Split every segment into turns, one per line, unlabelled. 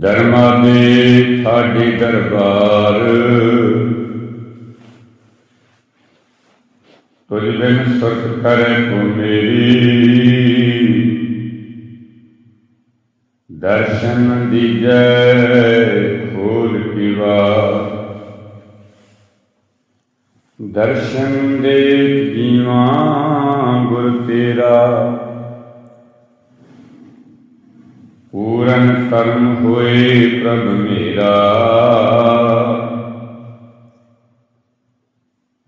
ਧਰਮਾ ਦੇ ਸਾਡੇ ਦਰਬਾਰ। ਤੁਝ ਬਿਨ ਸੁਰਤ ਕਰੇ ਕੋ ਮੇਰੀ। ਦਰਸ਼ਨ ਦੀਜੈ ਖੋਲ ਕਿਵਾ ਦਰਸ਼ਨ ਦੇ ਜੀਵਾ ਗੁਰ ਤੇਰਾ। ਪੂਰਨ ਕਰਮ ਹੋਏ ਪ੍ਰਭ ਮੇਰਾ।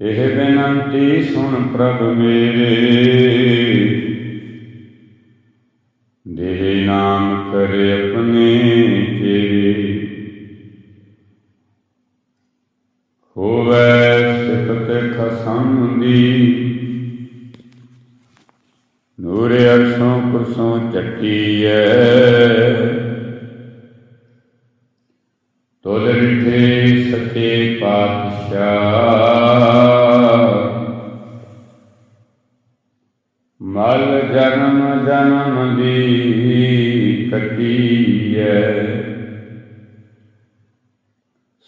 ਇਹ ਬੇਨੰਤੀ ਸੁਣ ਪ੍ਰਭ ਮੇਰੇ। ਦੇ ਨਾਮ ਕਰੇ ਆਪਣੇ ਤੇਰੇ। ਹੋਵੇ ਸਿਫਤ ਖਸਮ ਦੀ। ਅਰਸ਼ੋਂ ਕੁਰਸੋਂ ਚੱਟੀਐ ਤੋਲ ਰਿਠੇ ਸਤੇ ਪਾਤਸ਼ਾਹ ਮਲ ਜਨਮ ਜਨਮ ਦੀ ਕੱਟੀਐ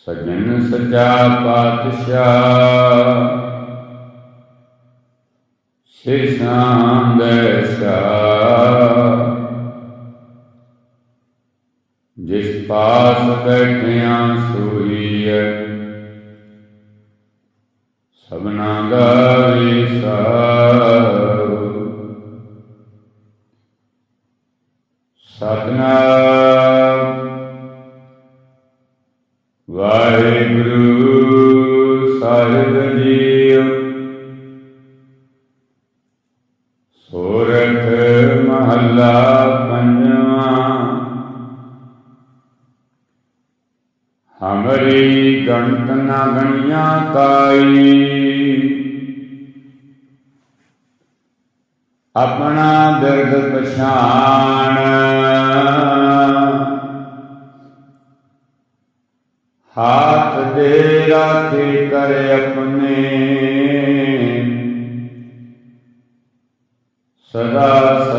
ਸਜਣ ਸਜਾ ਪਾਤਸ਼ਾਹ ਸਿਰਸਾਂ ਦਸ਼ਾ ਜਿਸ ਪਾਸ ਬੈਠਿਆਂ ਸੋਈਐ ਸਭਨਾ ਦਾ ਵਿਸਾ ਸਤਨਾਮ ਵਾਹਿਗੁਰੂ ਸਾਹਿਬ ਹਮਰੀ ਗਣਤ ਨਾ ਗਣੀਆਂ ਕਾਈ। ਆਪਣਾ ਬਿਰਦ ਪਛਾਣ। ਹਾਥ ਦੇ ਰਾਖੇ ਕਰ ਆਪਣੇ। ਸਦਾ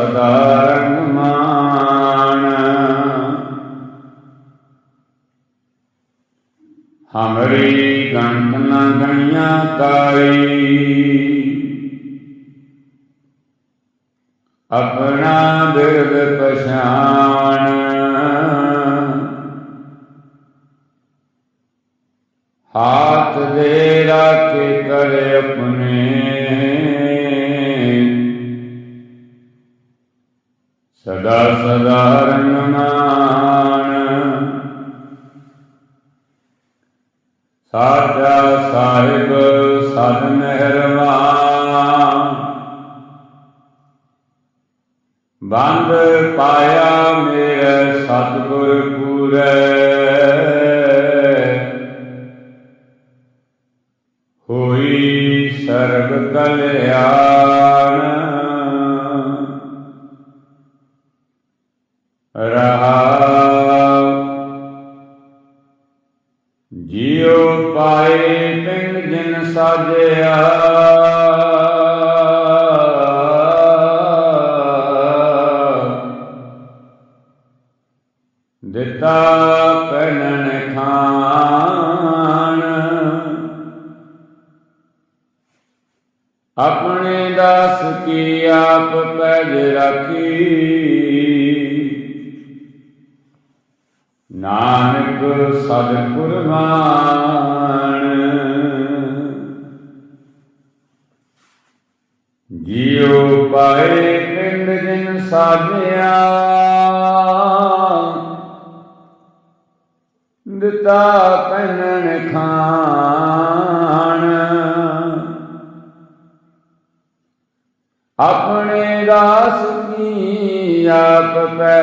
ਹਮਰੀ ਗੰਤ ਨਾ ਗਣੀਆਂ ਤਾਈ ਆਪਣਾ ਬਿਰਦ ਪਛਾਣ। ਹਾਥ ਦੇ ਰਾਖੇ ਕਰੇ ਆਪਣੇ। ਸਦਾ ਸਦਾ ਰੰਗਮਾਨ ਸਾਚਾ ਸਾਹਿਬ ਸਦ ਮਿਹਰਬਾਨ ਬੰਦ ਪਾਇਆ ਮੇਰੇ ਸਤਿਗੁਰ ਪੂਰੇ। ਹੋਈ ਸਰਬ ਕਲਿਆਣ। ਜਿਉ ਪਾਏ ਪਿੰਡ ਜਿਨ ਸਾਜਿਆ। ਦਿੱਤਾ ਪੈਨਨ ਖਾਨ ਆਪਣੇ ਦਾਸ ਕੀ ਆਪ ਪੈਜ ਰਾਖੀ। ਨਾਨਕ ਸਦ ਕੁਰਬਾਨ। ਜੀਉ ਪਾਏ ਪਿੰਡ ਜਿਨ ਸਾਜਿਆ, ਦਿੱਤਾ ਪੈਨਣ ਖਾਨ ਆਪਣੇ ਦਾਸ ਕੀ ਆਪ ਪੈ